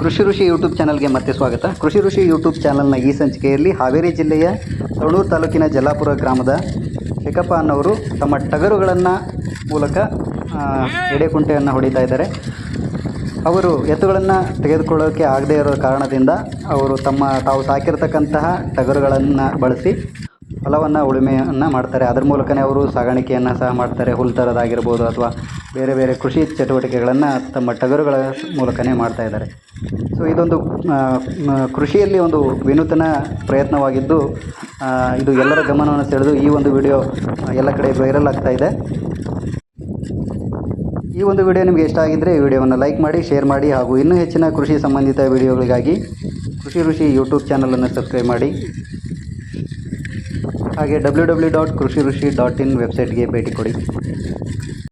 ಕೃಷಿ ಋಷಿ ಯೂಟ್ಯೂಬ್ ಚಾನಲ್ಗೆ ಮತ್ತೆ ಸ್ವಾಗತ. ಕೃಷಿ ಋಷಿ ಯೂಟ್ಯೂಬ್ ಚಾನಲ್ನ ಈ ಸಂಚಿಕೆಯಲ್ಲಿ ಹಾವೇರಿ ಜಿಲ್ಲೆಯ ತಳೂರು ತಾಲೂಕಿನ ಜಲ್ಲಾಪುರ ಗ್ರಾಮದ ಚಿಕ್ಕಪ್ಪ ಅನ್ನೋರು ತಮ್ಮ ಟಗರುಗಳನ್ನು ಮೂಲಕ ಎಡೆ ಎಡೆಕುಂಟೆಯನ್ನು ಹೊಡಿತಾ ಇದ್ದಾರೆ. ಅವರು ಎತ್ತುಗಳನ್ನು ತೆಗೆದುಕೊಳ್ಳೋಕ್ಕೆ ಆಗದೇ ಇರೋ ಕಾರಣದಿಂದ ಅವರು ತಮ್ಮ ತಾವು ಸಾಕಿರತಕ್ಕಂತಹ ಟಗರುಗಳನ್ನು ಬಳಸಿ ಹೊಲವನ್ನು ಉಳುಮೆಯನ್ನು ಮಾಡ್ತಾರೆ. ಅದರ ಮೂಲಕನೇ ಅವರು ಸಾಗಾಣಿಕೆಯನ್ನು ಸಹ ಮಾಡ್ತಾರೆ. ಹುಲ್ಲು ತರೋದಾಗಿರ್ಬೋದು ಅಥವಾ ಬೇರೆ ಬೇರೆ ಕೃಷಿ ಚಟುವಟಿಕೆಗಳನ್ನು ತಮ್ಮ ಟಗರುಗಳ ಮೂಲಕನೇ ಮಾಡ್ತಾ ಇದ್ದಾರೆ. ಸೊ ಇದೊಂದು ಕೃಷಿಯಲ್ಲಿ ಒಂದು ವಿನೂತನ ಪ್ರಯತ್ನವಾಗಿದ್ದು ಇದು ಎಲ್ಲರ ಗಮನವನ್ನು ಸೆಳೆದು ಈ ಒಂದು ವಿಡಿಯೋ ಎಲ್ಲ ಕಡೆ ವೈರಲ್ ಆಗ್ತಾ ಇದೆ. ಈ ಒಂದು ವಿಡಿಯೋ ನಿಮಗೆ ಇಷ್ಟ ಆಗಿದ್ದರೆ ಈ ವಿಡಿಯೋವನ್ನು ಲೈಕ್ ಮಾಡಿ, ಶೇರ್ ಮಾಡಿ ಹಾಗೂ ಇನ್ನೂ ಹೆಚ್ಚಿನ ಕೃಷಿ ಸಂಬಂಧಿತ ವಿಡಿಯೋಗಳಿಗಾಗಿ ಕೃಷಿ ಋಷಿ ಯೂಟ್ಯೂಬ್ ಚಾನಲನ್ನು ಸಬ್ಸ್ಕ್ರೈಬ್ ಮಾಡಿ. ಹಾಗೆ ಡಬ್ಲ್ಯೂ ಡಬ್ಲ್ಯೂ ಡಾಟ್ ಕೃಷಿ ಋಷಿ ಡಾಟ್ ಇನ್ ವೆಬ್ಸೈಟ್ಗೆ ಭೇಟಿ ಕೊಡಿ.